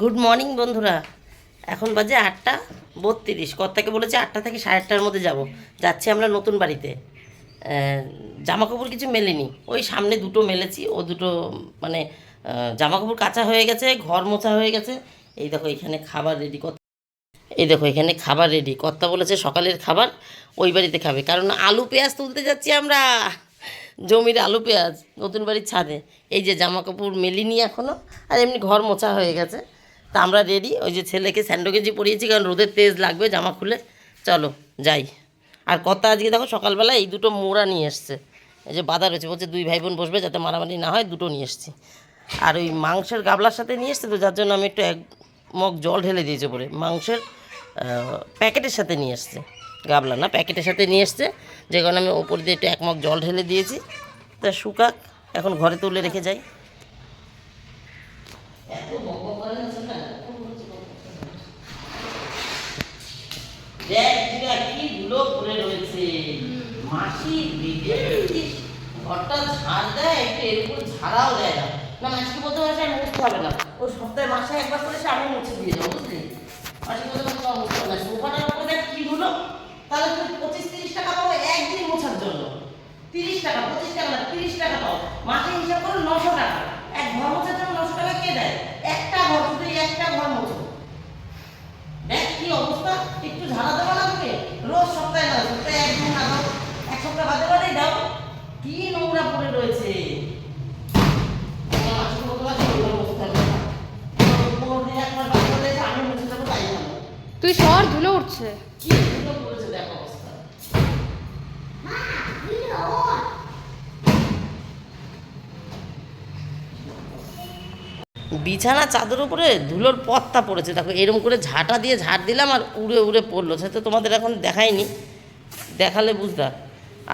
Good morning বন্ধুরা। এখন বাজে আটটা বত্রিশ। কর্তাকে বলেছে আটটা থেকে সাড়ে আটটার মধ্যে যাব। যাচ্ছি আমরা নতুন বাড়িতে। জামা কাপড় কিছু মেলেনি। ওই সামনে দুটো মেলেছি। ও দুটো মানে জামা কাপড় কাঁচা হয়ে গেছে, ঘর মোছা হয়ে গেছে। এই দেখো, এখানে খাবার রেডি কর এই দেখো, এখানে খাবার রেডি কর্তা বলেছে সকালের খাবার ওই বাড়িতে খাবে। কারণ আলু পেঁয়াজ তুলতে যাচ্ছি আমরা। জমির আলু পেঁয়াজ নতুন বাড়ির ছাদে। এই যে জামা কাপড় মেলিনি এখনও আর এমনি ঘর মোছা হয়ে গেছে। তা আমরা রেডি ওই যে ছেলেকে স্যান্ডো পরিয়েছি, কারণ রোদের তেজ লাগবে, জামা খুলে চলো, যাই। আর কর্তা আজকে দেখো, সকালবেলা এই দুটো মোড়া নিয়ে এসছে। এই যে বাধা রয়েছে, বলছে দুই ভাই বোন বসবে যাতে মারামারি না হয়, দুটো নিয়ে এসছি। আর ওই মাংসের গাবলার সাথে নিয়ে এসছে তো, যার জন্য আমি একটু এক মগ জল ঢেলে দিয়েছে পরে মাংসের প্যাকেটের সাথে নিয়ে এসছে, গাবলা না, প্যাকেটের সাথে নিয়ে এসছে। যে কারণে আমি ওপর দিয়ে একটু এক মগ জল ঢেলে দিয়েছি। তা শুকাক, এখন ঘরে তুলে রেখে যাই। দেখ জিগা কি ধুলো পড়ে রয়েছে। মাসি দিদি ঘরটা ঝাড় দেয় একটু এরকম ঝাড়াও দেয় না। না মাসিকে বলতে পারছে আমি মুছতে হবে না। ও সপ্তাহে মাসে একবার করে সে আমি মুছে দিয়ে যাব বুঝলি মাসিকে বলতে পারছে তোমার মুছতে হবে না সোফাটার উপরে দেখ কি ধুলো তাহলে তুমি পঁচিশ তিরিশ টাকা পাবো একদিন মোছার জন্য তিরিশ টাকা পঁচিশ টাকা না তিরিশ টাকা পাও মাসে হিসাব করে নশো টাকা এক ঘর মোছার জন্য নশো টাকা কে দেয় একটা ঘর শুধু এই একটা ঘর মোছো দেখ কি অবস্থা একটু ঝাড়া দেবো না তুমি রোজ সপ্তাহে না সপ্তাহে একদিন না দাও এক সপ্তাহ বাদে বাদেই দাও কি নোংরা পড়ে রয়েছে তোমার মাসিকে বলতে পারছি, ওইভাবে বসতে হবে না। পনেরো দিন একবার বাদে বাদে এসে আমি মুছে দেবো তাই ভালো। তুই সর ধুলো উঠছে কি ধুলো পড়েছে দেখ অবস্থা বিছানা চাদর উপরে ধুলোর পত্তা পড়েছে। দেখো এরকম করে ঝাঁটা দিয়ে ঝাড় দিলাম আর উড়ে উড়ে পড়ল। সে তো তোমাদের এখন দেখায়নি। দেখালে বুঝতাম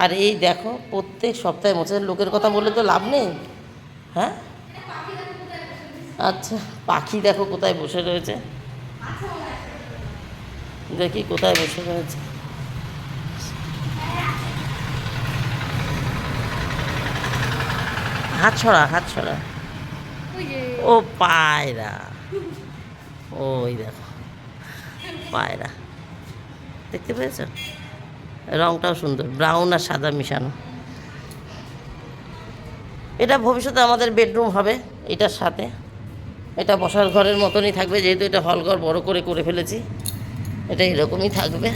আর এই দেখো, প্রত্যেক সপ্তাহে মোছে লোকের কথা বললে তো লাভ নেই। হ্যাঁ? আচ্ছা পাখি দেখো কোথায় বসে রয়েছে। দেখি কোথায় বসে রয়েছে। হাত ছড়া হাত ছড়া ও পায়রা। ওই দেখো, পায়রা। দেখতে পেয়েছ? রংটাও সুন্দর, ব্রাউন আর সাদা মিশানো। এটা ভবিষ্যতে আমাদের বেডরুম হবে, এটার সাথে। এটা বসার ঘরের মতনই থাকবে, যেহেতু এটা হল ঘর বড় করে করে ফেলেছি এটা এরকমই থাকবে।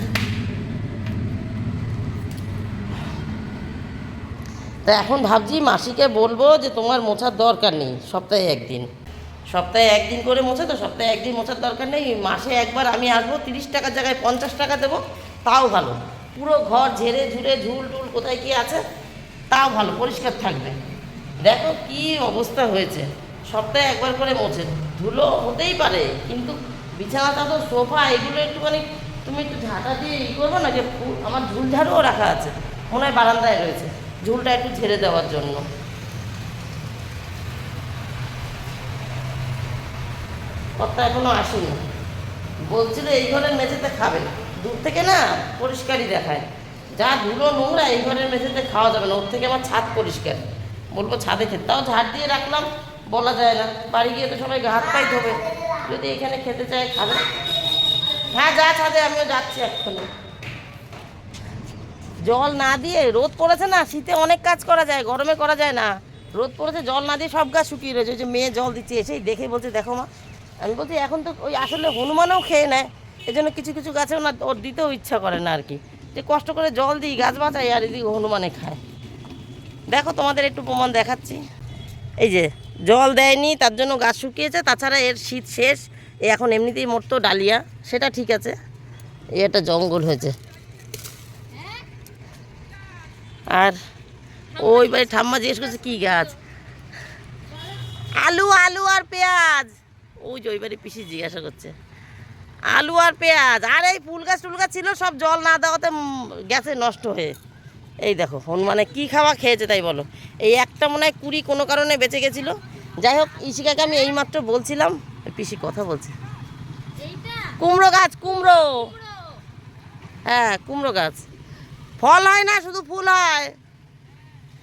তা এখন ভাবছি মাসিকে বলব যে তোমার মোছার দরকার নেই, সপ্তাহে একদিন। সপ্তাহে একদিন করে মোছে তো সপ্তাহে একদিন মোছার দরকার নেই। মাসে একবার আমি আসব, তিরিশ টাকার জায়গায় পঞ্চাশ টাকা দেবো, তাও ভালো। পুরো ঘর ঝেড়ে ঝুড়ে ঝুল টুল কোথায় কি আছে, তাও ভালো, পরিষ্কার থাকবে। দেখো কি অবস্থা হয়েছে। সপ্তাহে একবার করে মোছে। ধুলো হতেই পারে, কিন্তু বিছানাটা তো সোফা, এগুলো একটুখানি তুমি একটু ঝাঁটা দিয়ে ই করব না যে আমার ঝুল ঝাড়ুও রাখা আছে। মনে হয় বারান্দায় রয়েছে। ঝুলটা একটু ঝেড়ে দেওয়ার জন্য। কথা এখনও আসেনি। বলছিল এই ঘরের মেঝেতে খাবে। দূর থেকে না পরিষ্কারই দেখায়। যা ধুলো নোংরা এই ঘরের মেঝেতে খাওয়া যাবে না। ওর থেকে আমার ছাদ পরিষ্কার। বলব ছাদে খেতে। তাও ঝাড় দিয়ে রাখলাম, বলা যায় না। বাড়ি গিয়ে তো সবাই হাত পাই ধোবে। যদি এখানে খেতে চায়, খাবে। হ্যাঁ যা ছাদে, আমিও যাচ্ছি এক্ষুনি। জল না দিয়ে রোদ পড়েছে না, শীতে অনেক কাজ করা যায়, গরমে করা যায় না। রোদ পড়েছে, জল না দিয়ে সব গাছ শুকিয়ে রয়েছে, ওই যে মেয়ে জল দিচ্ছে, এসেই দেখে বলছে, দেখো মা। আমি বলছি, এখন তো ওই আসলে হনুমানও খেয়ে নেয় এই জন্য কিছু কিছু গাছে ওনার ওর দিতেও ইচ্ছা করে না আর কি যে কষ্ট করে জল দিই, গাছ বাঁচাই, আর এদিকে হনুমানে খায়। দেখো, তোমাদের একটু প্রমাণ দেখাচ্ছি। এই যে, জল দেয়নি, তার জন্য গাছ শুকিয়েছে, তাছাড়া এর শীত শেষ এখন এমনিতেই মরতো ডালিয়া, সেটা ঠিক আছে। এই একটা জঙ্গল হয়েছে। আর ওই বাড়ি ঠাম্মা জিজ্ঞেস করছে কী গাছ? আলু আলু আর পেঁয়াজ। ওই যে ওই বাড়ি পিসি জিজ্ঞাসা করছে আলু আর পেঁয়াজ আর এই ফুল গাছ টুল গাছ ছিল সব জল না দেওয়াতে গেছে নষ্ট হয়ে এই দেখো হনুমানে কি খাওয়া খেয়েছে তাই বলো। এই একটা মনে হয় কুড়ি কোনো কারণে বেঁচে গেছিল। যাই হোক ইশিকাকে আমি এইমাত্র বলছিলাম পিসি কথা বলছে। কুমড়ো গাছ কুমড়ো। হ্যাঁ কুমড়ো গাছ। ফল হয় না, শুধু ফুল হয়।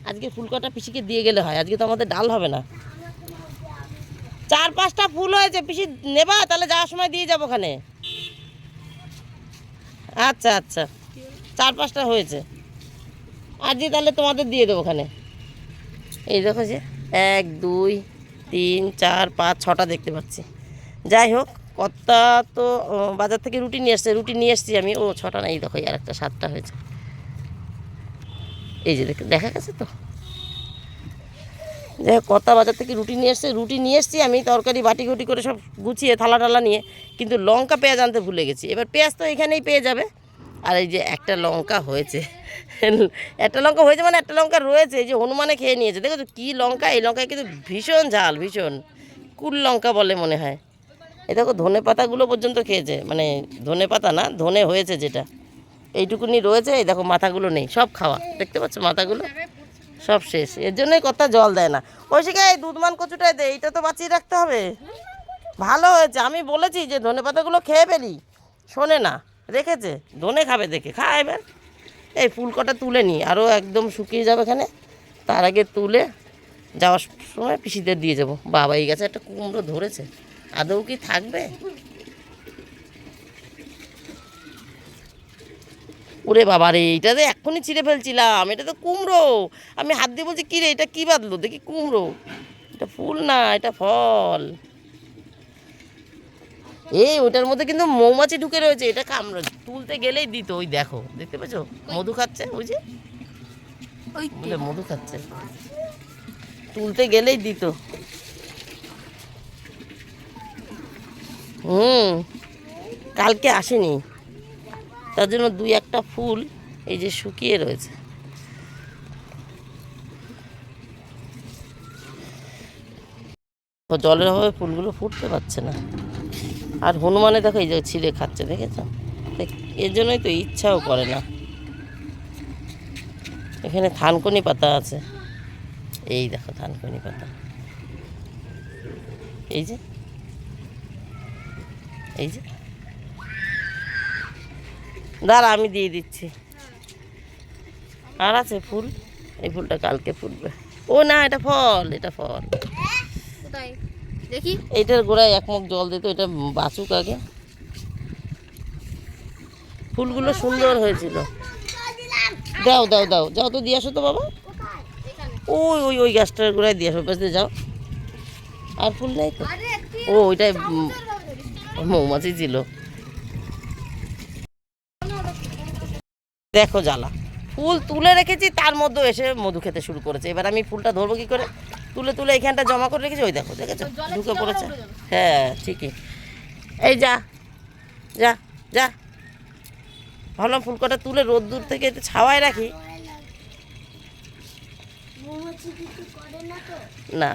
আজকে ফুল কটা পিসিকে দিয়ে গেলে হয়, আজকে তো আমাদের ডাল হবে না। চার পাঁচটা ফুল হয়েছে, পিসি নেবা, তাহলে যাওয়ার সময় দিয়ে যাব ওখানে। আচ্ছা আচ্ছা চার পাঁচটা হয়েছে। দিয়ে তাহলে তোমাদের দিয়ে দেবো ওখানে। এই দেখো যে, এক, দুই, তিন, চার, পাঁচ, ছটা দেখতে পাচ্ছি। যাই হোক, কর্তা তো বাজার থেকে রুটি নিয়ে এসছে রুটি নিয়ে এসছি আমি। ও, ছটা নাই দেখো আর একটা সাতটা হয়েছে। এই যে দেখ- গেছে তো। হোক কর্তা বাজার থেকে রুটি নিয়ে এসছে, রুটি নিয়ে এসছি আমি তরকারি, বাটি ঘুটি করে সব গুছিয়ে, থালা টালা নিয়ে, কিন্তু লঙ্কা পেঁয়াজ আনতে ভুলে গেছি। এবার পেঁয়াজ তো এখানেই পেয়ে যাবে। আর এই যে একটা লঙ্কা হয়েছে, একটা লঙ্কা হয়েছে মানে একটা লঙ্কা রয়েছে যে হনুমানে খেয়ে নিয়েছে। দেখো তো কী লঙ্কা, এই লঙ্কায় কিন্তু ভীষণ ঝাল, ভীষণ। কুল লঙ্কা বলে মনে হয়। এই দেখো ধনে পাতাগুলো পর্যন্ত খেয়েছে মানে ধনে পাতা না, ধনে হয়েছে যেটা। এইটুকুনি রয়েছে, এই দেখো মাথাগুলো নেই, সব খাওয়া। দেখতে পাচ্ছ মাথাগুলো? সব শেষ। এর জন্যই কথা জল দেয় না। ওই এই দুধমান কচুটাই দে, এইটা তো বাঁচিয়ে রাখতে হবে। ভালো হয়েছে, আমি বলেছি যে ধনে পাতাগুলো খেয়ে ফেলি। শোনে না, রেখেছে, ধনে খাবে দেখে, খা এবার। এই ফুল কটা তুলে নি, আরও একদম শুকিয়ে যাবে এখানে। তার আগে তুলে যাওয়ার সময় পিসিদের দিয়ে যাব। বাবা এই গাছে, একটা কুমড়ো ধরেছে। আদৌ কি থাকবে? ওরে বাবা রে এটা তো এক্ষুনি ছিঁড়ে ফেলছিলাম এটা তো কুমড়ো। আমি হাত দিয়ে বলছি কী রে এটা কী বাঁধলো দেখি কুমড়ো। এটা ফুল না এটা ফল। এই ওটার মধ্যে কিন্তু মৌমাছি ঢুকে রয়েছে এটা কামড়া। তুলতে গেলেই দিত ওই দেখো দেখতে পাচ্ছ মধু খাচ্ছে ওই যে? ওই বলে মধু খাচ্ছে। তুলতে গেলেই দিত। হুম কালকে আসেনি। তার জন্য দুই একটা ফুল এই যে শুকিয়ে রয়েছে। জলের অভাবে ফুলগুলো ফুটতে পারছে না। আর হনুমানে দেখো এই যে ছিঁড়ে খাচ্ছে, দেখেছ? দেখ- এর জন্যই তো ইচ্ছাও করে না। এখানে থানকুনি পাতা আছে। এই দেখো থানকুনি পাতা। এই যে এই যে। দাঁড়া আমি দিয়ে দিচ্ছি। আর আছে ফুল? এই ফুলটা কালকে ফুটবে। ও না এটা ফল এটা ফল। দেখি। এইটার গোড়ায় এক মুখ জল দিত এটা বাঁচুক আগে। ফুলগুলো সুন্দর হয়েছিল। দাও দাও দাও যাও তো দিয়ে আসো তো বাবা। ওই ওই ওই গাছটার গোড়ায় দিয়ে আসো পাশ যাও। আর ফুল নেই তো? ও ওইটাই মৌমাছি ছিল। দেখো জ্বালা। ফুল তুলে রেখেছি তার মধ্যে এসে মধু খেতে শুরু করেছে। এবার আমি ফুলটা ধরবো কি করে? তুলে তুলে এখানটা জমা করে রেখেছি ওই দেখো দেখেছ? ঢুকে পড়েছে। হ্যাঁ ঠিকই। এই যা যা যা। ভাবলাম ফুলকটা তুলে রোদ দূর থেকে একটু ছাওয়ায় রাখি। না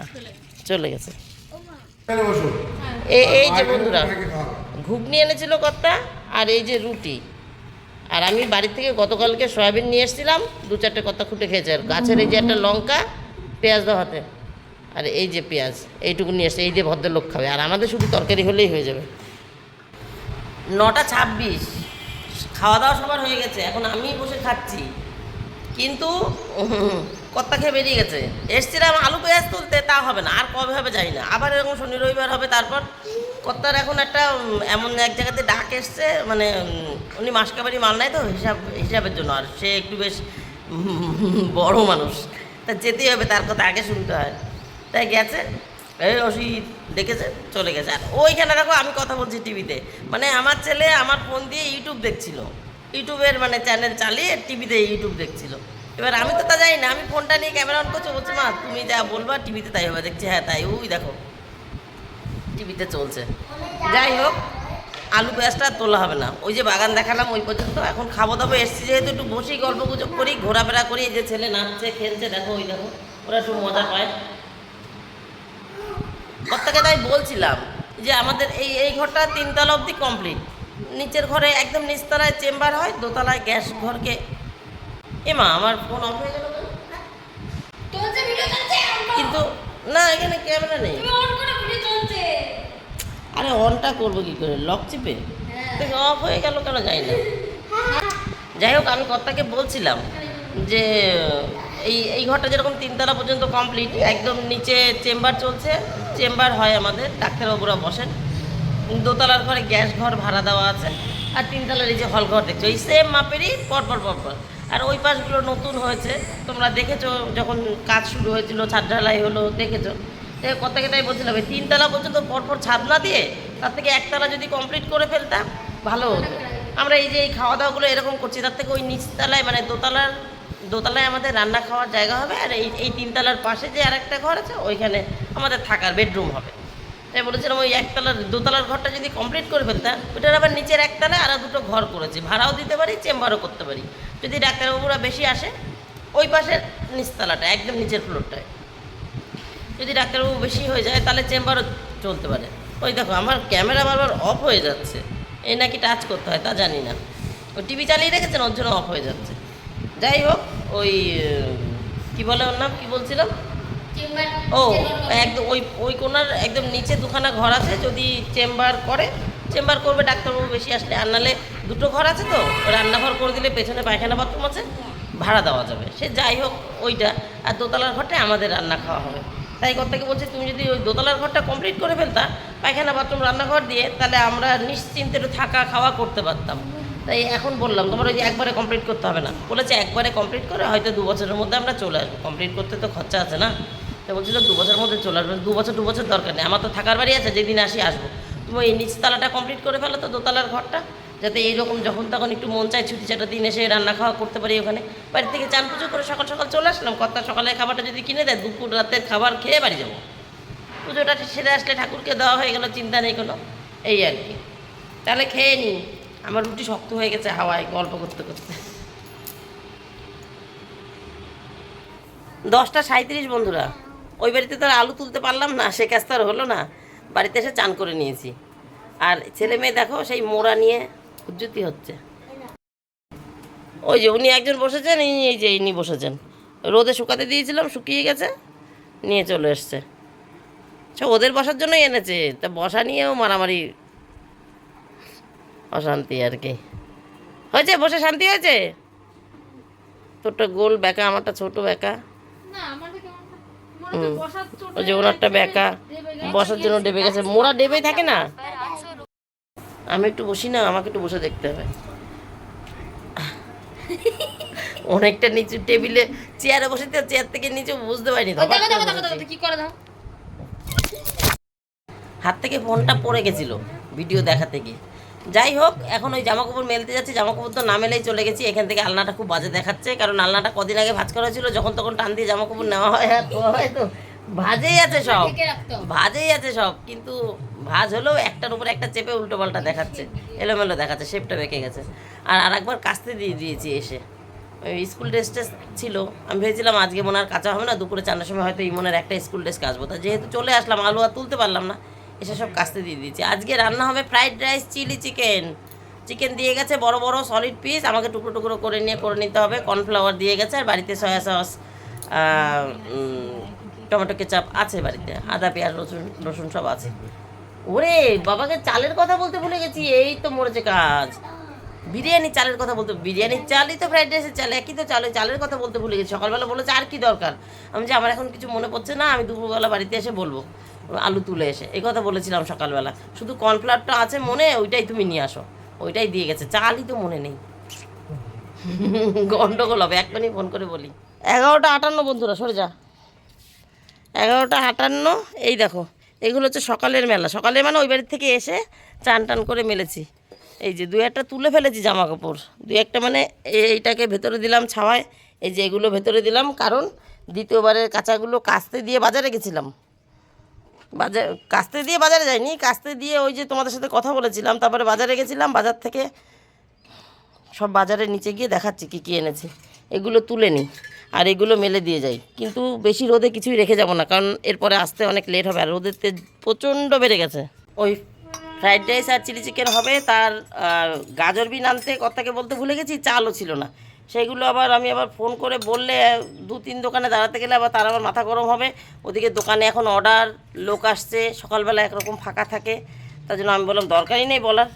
চলে গেছে। এই এই যে বন্ধুরা ঘুগনি এনেছিল কর্তা আর এই যে রুটি। আর আমি বাড়ি থেকে গতকালকে সয়াবিন নিয়ে এসেছিলাম, দু চারটে কথা খুঁটে খেয়েছে। আর গাছের এই যে একটা লঙ্কা, পেঁয়াজ হাতে। আর এই যে পেঁয়াজ, এইটুকু নিয়ে এসছে এই যে ভদ্রলোক খাবে। আর আমাদের শুধু তরকারি হলেই হয়ে যাবে। নটা ছাব্বিশ, খাওয়া দাওয়া সবার হয়ে গেছে, এখন আমি বসে খাচ্ছি। কিন্তু কর্তা খেয়ে বেরিয়ে গেছে। এসছিলাম আলু পেঁয়াজ তুলতে, তা হবে না, আর কবে হবে জানি না। আবার এরকম শনি রবিবার হবে, তারপর কর্তার এখন একটা এমন এক জায়গাতে ডাক এসছে মানে উনি মাসকাবারি মাল নাই তো, হিসাব, হিসাবের জন্য, আর সে একটু বেশ, বড় মানুষ। তা যেতেই হবে, তার কথা আগে শুনতে হয়। তাই গেছে, এই অসিত ডেকেছে চলে গেছে। আর ওইখানে দেখো, আমি কথা বলছি টিভিতে। মানে আমার ছেলে আমার ফোন দিয়ে ইউটিউব দেখছিল। ইউটিউবের মানে চ্যানেল চালিয়ে টিভিতে ইউটিউব দেখছিল। এবার আমি তো তা যাই না, আমি ফোনটা নিয়ে ক্যামেরা অন করছি, বলছি, মা, তুমি যা বলবা টিভিতে তাই হবে। দেখছি হ্যাঁ তাই। ওই দেখো টিভিতে চলছে। যাই হোক, আলু পেঁয়াজটা তোলা হবে না। ওই যে বাগান দেখালাম ওই পর্যন্ত। এখন খাব দাবো এসছি যেহেতু একটু বসি, গল্প গুজব করি, ঘোরাফেরা করি। এই যে ছেলে নাচছে, খেলছে, দেখো, ওই দেখো, ওরা একটু মজা পায়। কর্তাকে তাই বলছিলাম যে আমাদের এই এই ঘরটা তিনতলা অবধি কমপ্লিট নিচের ঘরে একদম নিচতলায় চেম্বার হয়, দোতলায় গ্যাস ঘরকে এমা আমার ফোন অফ হয়ে গেল কিন্তু না এখানে ক্যামেরা নেই। আরে অনটা করব কি করে? লক চিপে? অফ হয়ে গেল কেন জানি না। যাই হোক আমি কর্তাকে বলছিলাম যে এই এই ঘরটা যেরকম তিনতলা পর্যন্ত কমপ্লিট একদম নিচে চেম্বার চলছে। চেম্বার হয় আমাদের ডাক্তারবাবুরা বসেন। দোতলার ঘরে গ্যাস ঘর ভাড়া দেওয়া আছে। আর তিনতলার এই যে হল ঘর দেখছ এই সেম মাপেরই পরপর পরপর। আর ওই পাশগুলো নতুন হয়েছে। তোমরা দেখেছ যখন কাজ শুরু হয়েছিল ছাদ ঢালাই হলো, দেখেছ? তাই বলছিলাম, এই তিনতলা পর্যন্ত পরপর ছাদ না দিয়ে তার থেকে একতলা যদি কমপ্লিট করে ফেলতাম, ভালো হতো। আমরা এই যে এই খাওয়া দাওয়াগুলো এরকম করছি, তার থেকে ওই নিচতলায় মানে দোতলার, দোতলায় আমাদের রান্না খাওয়ার জায়গা হবে, আর এই এই তিনতলার পাশে যে আরেকটা ঘর আছে, ওইখানে আমাদের থাকার বেডরুম হবে। তাই বলেছিলাম ওই একতলার দোতলার ঘরটা যদি কমপ্লিট করে ফেলতাম ওটার আবার নিচের একতলায় আরও দুটো ঘর করেছি। ভাড়াও দিতে পারি চেম্বারও করতে পারি। যদি ডাক্তারবাবুরা বেশি আসে, ওই পাশের নিচতলাটা, একদম নিচের ফ্লোরটায় যদি ডাক্তারবাবু বেশি হয়ে যায়, তাহলে চেম্বারও চলতে পারে। ওই দেখো, আমার ক্যামেরা বারবার অফ হয়ে যাচ্ছে। এই নাকি টাচ করতে হয়, তা জানি না। ও টিভি চালিয়ে রেখেছেন ওর জন্য অফ হয়ে যাচ্ছে। যাই হোক, ওই, কি বলে ওর নাম? কী বলছিলাম ও একদম ওই ওই কোনার একদম নিচে দুখানা ঘর আছে যদি চেম্বার করে চেম্বার করবে ডাক্তারবাবু বেশি আসলে আর নাহলে দুটো ঘর আছে তো রান্নাঘর করে দিলে পেছনে পায়খানা বাথরুম আছে ভাড়া দেওয়া যাবে। সে যাই হোক ওইটা আর দোতলার ঘরটায় আমাদের রান্না খাওয়া হবে। তাই থেকে বলছি তুমি যদি ওই দোতলার ঘরটা কমপ্লিট করে ফেলতা পায়খানা বাথরুম রান্নাঘর দিয়ে তাহলে আমরা নিশ্চিন্তে থাকা খাওয়া করতে পারতাম। তাই এখন বললাম, তোমার ওই যে একবারে কমপ্লিট করতে হবে না। বলেছে, একবারে কমপ্লিট করে হয়তো দু বছরের মধ্যে আমরা চলে আসব। কমপ্লিট করতে তো খরচা আছে না? তো বলছিল, দু বছরের মধ্যে চলে আসবে। দু বছর দু বছর দরকার নেই। আমার তো থাকার বাড়ি আছে, যেদিন আসি আসব। তুমি এই নিচতলাটা কমপ্লিট করে ফেলো তো, দোতলার ঘরটা, যাতে এইরকম যখন তখন একটু মন চায় ছুটি ছাটা দিন এসে রান্না খাওয়া করতে পারি ওখানে। বাড়ি থেকে চান পুজো করে সকাল সকাল চলে আসলাম। কর্তা সকালের খাবারটা যদি কিনে দেয়, দুপুর রাতের খাবার খেয়ে বাড়ি যাব। পুজোটা সেরে আসলে ঠাকুরকে দেওয়া হয়ে গেলো, চিন্তা নেই কোনো। এই আর কি। তাহলে খেয়ে নিই আমার রুটি শক্ত হয়ে গেছে, হাওয়ায় গল্প করতে করতে। দশটা সাঁত্রিশ বন্ধুরা, ওই বাড়িতে তো আলু তুলতে পারলাম না, সে কাজ তো আর হলো না, বাড়িতে এসে চান করে নিয়েছি। আর ছেলে মেয়ে দেখো, সেই মোড়া নিয়ে উজ্জুতি হচ্ছে। ওই যে উনি একজন বসেছেন এই যে ইনি বসেছেন। রোদে শুকাতে দিয়েছিলাম, শুকিয়ে গেছে, নিয়ে চলে এসছে। সে ওদের বসার জন্যই এনেছে, তা বসা নিয়েও মারামারি অশান্তি আর কি। হয়েছে? বসে শান্তি হয়েছে? তোরটা গোল বেকা আমারটা ছোট ছোট ওই যে ওনারটা বেকা বসার জন্য ডেবে গেছে। মোড়া ডেবেই থাকে না? আমি একটু বসি না আমাকে একটু বসে দেখতে হবে। অনেকটা নিচু টেবিলে চেয়ারে বসে তো চেয়ার থেকে নিচে বুঝতে পারিনি। হাত থেকে ফোনটা পড়ে গেছিল ভিডিও দেখাতে গিয়ে। যাই হোক এখন ওই জামা কাপড় মেলতে যাচ্ছি জামা কাপড় তো না মেলেই চলে গেছি। এখান থেকে আলনাটা খুব বাজে দেখাচ্ছে কারণ আলনাটা কদিন আগে ভাজ করা ছিল যখন তখন টান দিয়ে জামা কাপড় নেওয়া হয় আর ধোয়া হয় তো। ভাজেই আছে সব ভাজেই আছে সব কিন্তু ভাজ হলেও একটার উপর একটা চেপে উল্টো পাল্টা দেখাচ্ছে এলোমেলো দেখাচ্ছে শেপটা বেঁকে গেছে। আর আরেকবার কাস্তে দিয়ে দিয়েছি এসে। ওই স্কুল ড্রেসটা ছিল আমি ভেবেছিলাম আজকে মনে আর কাঁচা হবে না দুপুরে চারটার সময় হয়তো এই মনের একটা স্কুল ড্রেস কাচবো। তা যেহেতু চলে আসলাম আলু আর তুলতে পারলাম না। এসে সব কাস্তে দিয়ে দিয়েছি। আজকে রান্না হবে fried rice chilli chicken chicken দিয়ে গেছে বড় বড় সলিড পিস আমাকে টুকরো টুকরো করে নিয়ে, করে নিতে হবে। কর্নফ্লাওয়ার দিয়ে গেছে আর বাড়িতে সয়া সস টমেটো কেচাপ আছে বাড়িতে। আদা, পেঁয়াজ, রসুন রসুন সব আছে। ওরে, বাবাকে চালের কথা বলতে ভুলে গেছি। এই তো মরেছে কাজ। বিরিয়ানি চালের কথা বলতে, বিরিয়ানির চালই তো ফ্রাইড রাইসের চাল, একই তো চাল। চালের কথা বলতে ভুলে গেছি। সকালবেলা বলেছে আর কি দরকার? আমি যে আমার এখন কিছু মনে পড়ছে না, আমি দুপুরবেলা বাড়িতে এসে বলব। আলু তুলে এসে। এই কথা বলেছিলাম সকালবেলা। শুধু কর্নফ্লাওয়ারটা আছে মনে, ওইটাই তুমি নিয়ে আসো। ওইটাই দিয়ে গেছে। চালই তো মনে নেই। গন্ডগোল হবে এখনই ফোন করে বলি। এগারোটা আটান্ন বন্ধুরা, সরে যা। এগারোটা আটান্ন, এই দেখো, এগুলো হচ্ছে সকালের মেলা। সকালে মানে ওই বাড়ির থেকে এসে চান টান করে মেলেছি। এই যে দু একটা তুলে ফেলেছি জামা কাপড় দু একটা মানে এইটাকে ভেতরে দিলাম ছাওয়ায়। এই যে এগুলো ভেতরে দিলাম, কারণ দ্বিতীয়বারের কাঁচাগুলো কাস্তে দিয়ে বাজারে গেছিলাম। বাজার কাস্তে দিয়ে বাজারে যাইনি, কাস্তে দিয়ে ওই যে তোমাদের সাথে কথা বলেছিলাম, তারপরে বাজারে গেছিলাম, বাজার থেকে সব বাজারের নিচে গিয়ে দেখাচ্ছি কী কী এনেছে। এগুলো তুলে নিই আর এগুলো মেলে দিয়ে যাই। কিন্তু বেশি রোদে কিছুই রেখে যাব না, কারণ এরপরে আসতে অনেক লেট হবে, আর রোদের তেজ প্রচণ্ড বেড়ে গেছে। ওই ফ্রাইড রাইস আর চিলি চিকেন হবে, তার গাজর বিন আনতে কথাকে বলতে ভুলে গেছি, চালও ছিল না। সেগুলো আবার আমি আবার ফোন করে বললে, দু তিন দোকানে দাঁড়াতে গেলে আবার তার আবার মাথা গরম হবে। ওদিকে দোকানে এখন অর্ডার লোক আসছে, সকালবেলা একরকম ফাঁকা থাকে। তার জন্য আমি বললাম, দরকারই নেই বলার।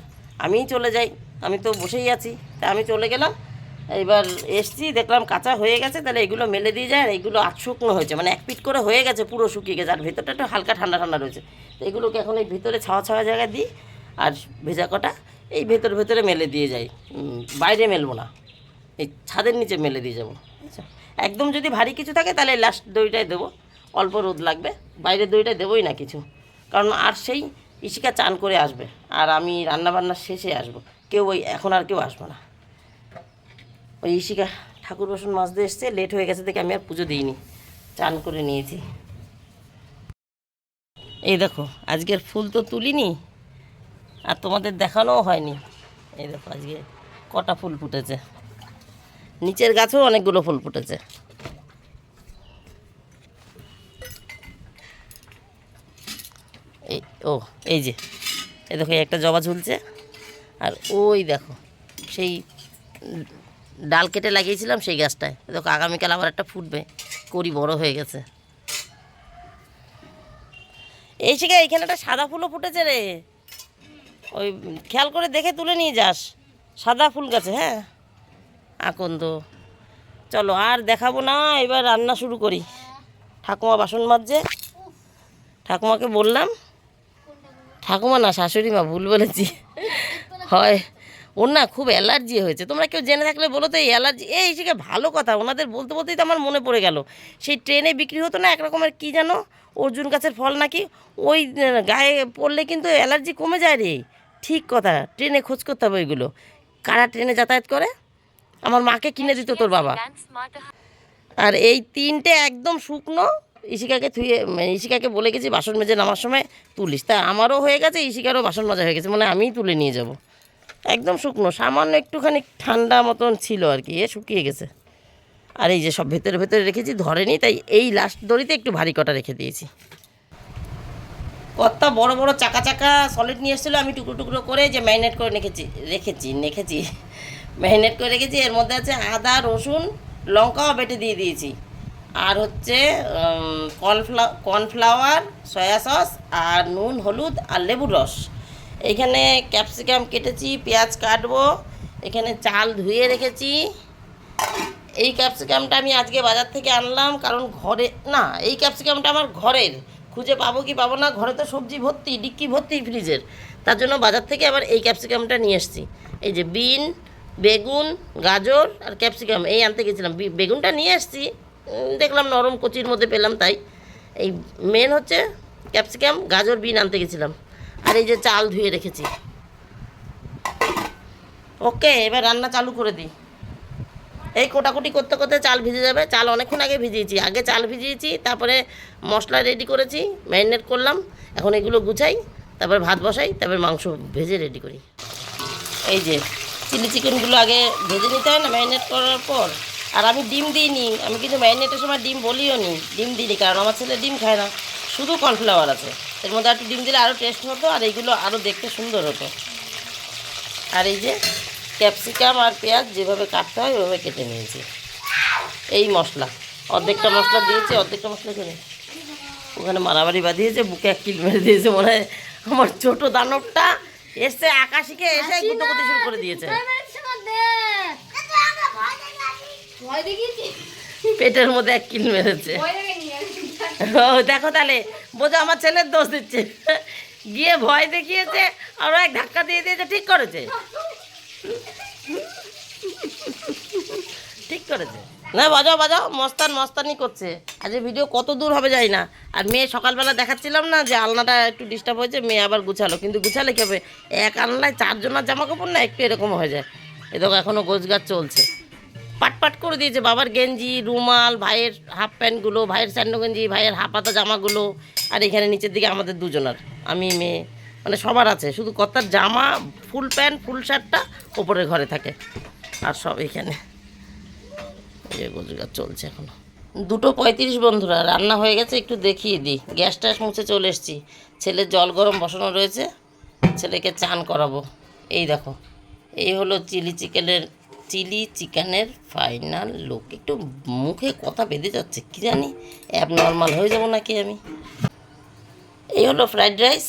আমিই চলে যাই, আমি তো বসেই আছি। তা আমি চলে গেলাম এবার এসছি, দেখলাম কাঁচা হয়ে গেছে, তাহলে এগুলো মেলে দিয়ে যায়, আর এগুলো আট শুকনো হয়েছে। মানে এক পিট করে হয়ে গেছে, পুরো শুকিয়ে গেছে, আর ভেতরটা একটু হালকা ঠান্ডা ঠান্ডা রয়েছে। তো এগুলোকে এখন এই ভিতরে ছাওয়া ছাওয়া জায়গায় দিই, আর ভেজা কটা, এই ভেতর ভেতরে মেলে দিয়ে যাই। বাইরে মেলবো না। এই ছাদের নিচে মেলে দিয়ে যাব। আচ্ছা একদম যদি ভারী কিছু থাকে তাহলে লাস্ট দইটাই দেবো। অল্প রোদ লাগবে, বাইরের দইটা দেবোই না কিছু। কারণ আর সেই ইশিকা চান করে আসবে, আর আমি রান্নাবান্নার শেষে আসব। কেউ ওই এখন আর কেউ আসব না। ওই ইশিকা ঠাকুর বাসন মাজতে এসছে লেট হয়ে গেছে দেখে আমি আর পুজো দিইনি। চান করে নিয়েছি। এই দেখো, আজকের ফুল তো তুলিনি, আর তোমাদের দেখানোও হয়নি। এই দেখো, আজকে কটা ফুল ফুটেছে। নিচের গাছেও অনেকগুলো ফুল ফুটেছে। এই, ও, এই যে, এই দেখো একটা জবা ঝুলছে। আর ওই দেখো, সেই ডাল কেটে লাগিয়েছিলাম সেই গাছটায়। দেখো, আগামীকাল আবার একটা ফুটবে, করি বড় হয়ে গেছে। এই শিখে এইখানে একটা সাদা ফুলও ফুটেছে রে। ওই, খেয়াল করে দেখে তুলে নিয়ে যাস। সাদা ফুল গাছে হ্যাঁ? আকন্দ। চলো, আর দেখাবো না, এবার রান্না শুরু করি। ঠাকুমা বাসন মাজছে। ঠাকুমাকে বললাম, ঠাকুমা না, শাশুড়ি মা, ভুল বলেছি। হয়। ওর না খুব অ্যালার্জি হয়েছে। তোমরা কেউ জেনে থাকলে বলো তো, এই অ্যালার্জি, এই সেকে ভালো কথা, ওনাদের বলতে বলতেই তো আমার মনে পড়ে গেল। সেই ট্রেনে বিক্রি হতো না এক রকমের কী জানো, অর্জুন গাছের ফল নাকি, ওই গায়ে পড়লে কিন্তু অ্যালার্জি কমে যায় রে। ঠিক কথা, ট্রেনে খোঁজ করতে হবে ওইগুলো। কারা ট্রেনে যাতায়াত করে? আমার মাকে কিনে দিত তোর বাবা। আর এই তিনটে একদম শুকনো ইশিকাকে থুয়ে মানে ইশিকাকে বলে গেছি বাসন মেজে নামার সময় তুলিস। তা আমারও হয়ে গেছে ইশিকারও বাসন মাজা হয়ে গেছে মানে আমিই তুলে নিয়ে যাব। একদম শুকনো, সামান্য একটুখানি ঠান্ডা মতন ছিল আর কি, এ শুকিয়ে গেছে। আর এই যে সব ভেতরে ভেতরে রেখেছি, ধরেনি, তাই এই লাস্ট দড়িতে একটু ভারী কটা রেখে দিয়েছি। কত বড় বড় চাকা চাকা সলিড নিয়ে এসেছিল, আমি টুকরো টুকরো করে যে ম্যারিনেট করে রেখেছি রেখেছি রেখেছি ম্যারিনেট করে রেখেছি, এর মধ্যে আছে আদা, রসুন, লঙ্কাও বেটে দিয়ে দিয়েছি। আর হচ্ছে কর্নফ্লা, কর্নফ্লাওয়ার, সয়া সস, আর নুন, হলুদ, আর লেবুর রস। এখানে ক্যাপসিকাম কেটেছি, পেঁয়াজ কাটবো, এখানে চাল ধুয়ে রেখেছি। এই ক্যাপসিকামটা আমি আজকে বাজার থেকে আনলাম, কারণ ঘরে, না, এই ক্যাপসিকামটা আমার ঘরের। খুঁজে পাবো কি পাবো না, ঘরে তো সবজি ভর্তি, ডিক্কি ভর্তি ফ্রিজের। তার জন্য বাজার থেকে আবার এই ক্যাপসিকামটা নিয়ে এসেছি। এই যে বিন বেগুন গাজর আর ক্যাপসিকাম এই আনতে গেছিলাম। বেগুনটা নিয়ে উম, দেখলাম নরম কচির মধ্যে পেলাম তাই। এই মেন হচ্ছে ক্যাপসিকাম গাজর বিন আনতে গেছিলাম। আর এই যে চাল ধুয়ে রেখেছি। ওকে এবার রান্না চালু করে দিই। এই কোটাকুটি করতে করতে চাল ভিজে যাবে। চাল অনেকক্ষণ আগে ভিজিয়েছি। আগে চাল ভিজিয়েছি তারপরে মশলা রেডি করেছি ম্যারিনেট করলাম। এখন এগুলো গুছাই তারপর ভাত বসাই তারপর মাংস ভেজে রেডি করি। এই যে চিলি চিকেনগুলো আগে ভেজে নিতে হয় না ম্যারিনেট করার পর। আর আমি ডিম দিইনি, আমি কিন্তু ম্যারিনেটের সময় ডিম বলিও নি, ডিম দিইনি, কারণ আমার ছেলে ডিম খায় না। শুধু কর্নফ্লাওয়ার আছে। এর মধ্যে একটু ডিম দিলে আরও টেস্ট হতো আর এইগুলো আরও দেখতে সুন্দর হতো। আর এই যে ক্যাপসিকাম আর পেঁয়াজ যেভাবে কাটতে হয়, ওইভাবে কেটে নিয়েছি। এই মশলা, অর্ধেকটা মশলা দিয়েছি, অর্ধেকটা মশলা করে ওখানে মারামারি বাঁধিয়েছে, বুকে এক কিল মেরে দিয়েছে মনে হয়। আমার ছোটো দানবটা এসছে আকাশিকে এসে গুতো করতে শুরু করে দিয়েছে। পেটের মধ্যে এক কিল মেরেছে। ও দেখো তাহলে বোঝো আমার ছেলের দোষ দিচ্ছে। গিয়ে ভয় দেখিয়েছে আরও এক ধাক্কা দিয়ে দিয়েছে ঠিক করেছে। ঠিক করেছে। না, বাজাও বাজাও, মস্তান, মস্তানি করছে। আজ ভিডিও কত দূর হবে যাই না। আর মেয়ে সকালবেলা দেখাচ্ছিলাম না যে আলনাটা একটু ডিস্টার্ব হয়েছে, মেয়ে আবার গুছালো। কিন্তু গুছালে কি হবে? এক আলনায় চারজনের জামা কাপড় না একটু এরকম হয়ে যায়। এ দেখো এখনও গোছগাছ চলছে। পাট পাট করে দিয়েছে বাবার গেঞ্জি, রুমাল, ভাইয়ের হাফ প্যান্টগুলো ভাইয়ের স্যান্ডো গেঞ্জি, ভাইয়ের হাফ হাতা জামাগুলো, আর এখানে নিচের দিকে আমাদের দুজনার। আমি, মেয়ে মানে সবার আছে। শুধু কর্তার জামা ফুল প্যান্ট ফুল শার্টটা ওপরের ঘরে থাকে। আর সব এখানে। এই গোজগাছ চলছে এখনও। দুটো পঁয়ত্রিশ বন্ধুরা, রান্না হয়ে গেছে, একটু দেখিয়ে দিই। গ্যাস ট্যাস মুছে চলে এসেছি। ছেলে জল গরম বসানো রয়েছে, ছেলেকে চান করাবো। এই দেখো, এই হলো চিলি চিকেনের চিলি চিকেনের ফাইনাল লুক একটু মুখে কথা বেঁধে যাচ্ছে, কি জানি অ্যাব নর্মাল হয়ে যাব নাকি আমি। এই হলো ফ্রাইড রাইস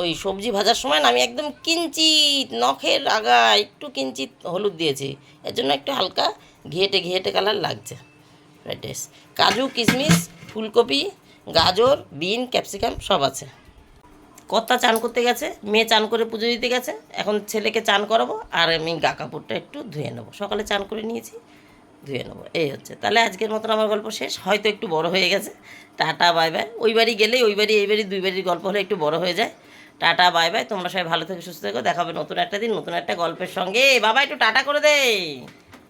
ওই সবজি ভাজার সময় না আমি একদম কিঞ্চিত নখের আগা, একটু কিঞ্চিত হলুদ দিয়েছি। এর জন্য একটু হালকা ঘিয়েটে ঘিয়েটে কালার লাগছে। ফ্রাইড রাইস কাজু, কিশমিশ, ফুলকপি, গাজর, বিন, ক্যাপসিকাম সব আছে। কর্তা চান করতে গেছে, মেয়ে চান করে পুজো দিতে গেছে। এখন ছেলেকে চান করাবো আর আমি গা কাপড়টা একটু ধুয়ে নেব। সকালে চান করে নিয়েছি, ধুয়ে নেব। এই হচ্ছে। তাহলে আজকের মতন আমার গল্প শেষ। হয়তো একটু বড় হয়ে গেছে। Tata, bye bye. ওই বাড়ি গেলেই ওই বাড়ি, এই বাড়ি, দুই বাড়ির গল্প হলে একটু বড় হয়ে যায়। Tata, bye bye. তোমরা সবাই ভালো থেকে, সুস্থ থেকো। দেখাবে নতুন একটা দিন, নতুন একটা গল্পের সঙ্গে। বাবা, একটু টাটা করে দে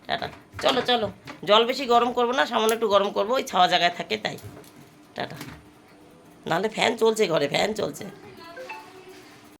টাটা। চলো চলো। জল বেশি গরম করব না, সামান্য একটু গরম করব, ওই ছাওয়া জায়গায় থাকে তাই। টাটা। নাহলে ফ্যান চলছে ঘরে ফ্যান চলছে।